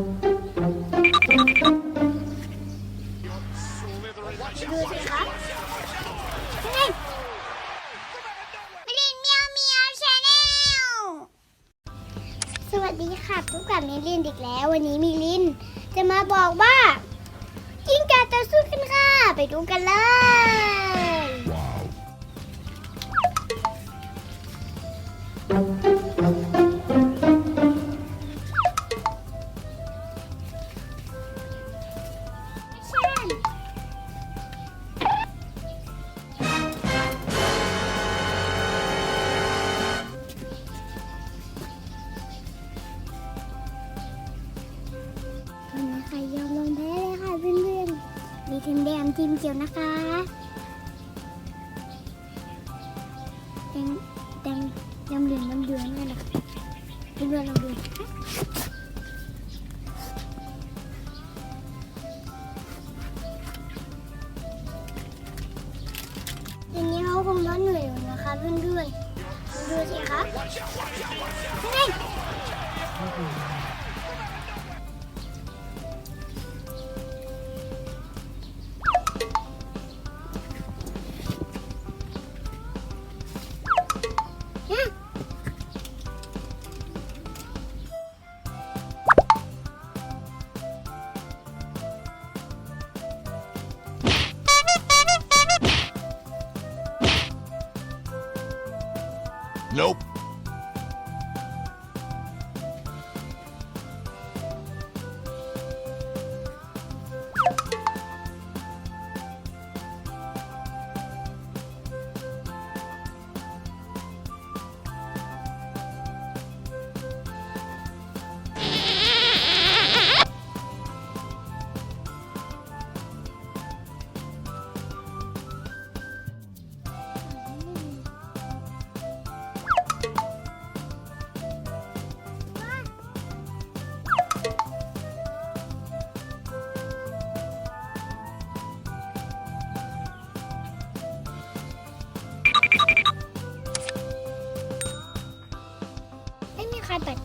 ดูสิคะนี่มิลินเมียวเมียวชาแนลสวัสดีค่ะพบกับมิลินอีกแล้ว วันนี้มิลิน จะมาบอกว่า กิ้งก่าจะสู้กันค่ะ ไปดูกันเลย มีทีมแดงทีมเขียวนะคะแดงแดงยำเหลืองยำเดือนนี่แหละค่ะเพื่อนๆลองดูนะคะทีนี้เขาคงร้อนเหนื่อยอยู่นะคะเพื่อนๆดูสิคะนี่เนี่ย Nope.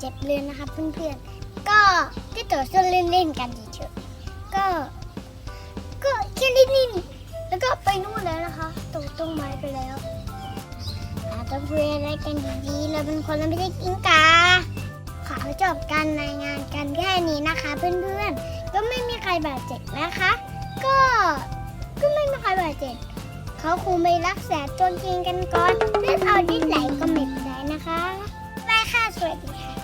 จ็บเลยนะคะเพื่อนๆ ก็แค่ต่อสู้เล่นๆกันเฉยๆก็ ก็แค่นิ่งๆแล้วก็ไปนู่นแล้วนะคะตกต้นไม้ไปแล้วเราต้องคุยอะไรกันดีๆเราเป็นคนเราไม่ได้กินกาขอจบการรายงานกันแค่นี้นะคะ เพื่อนๆ ก็ไม่มีใครบาดเจ็บนะคะ ก็ก็ไม่มีใครบาดเจ็บเขาคงไปรักษาตัวจริงกันก่อนเลือดเอาที่ไหลก็ไม่เป็นไรนะคะบายค่ะ สวัสดีค่ะ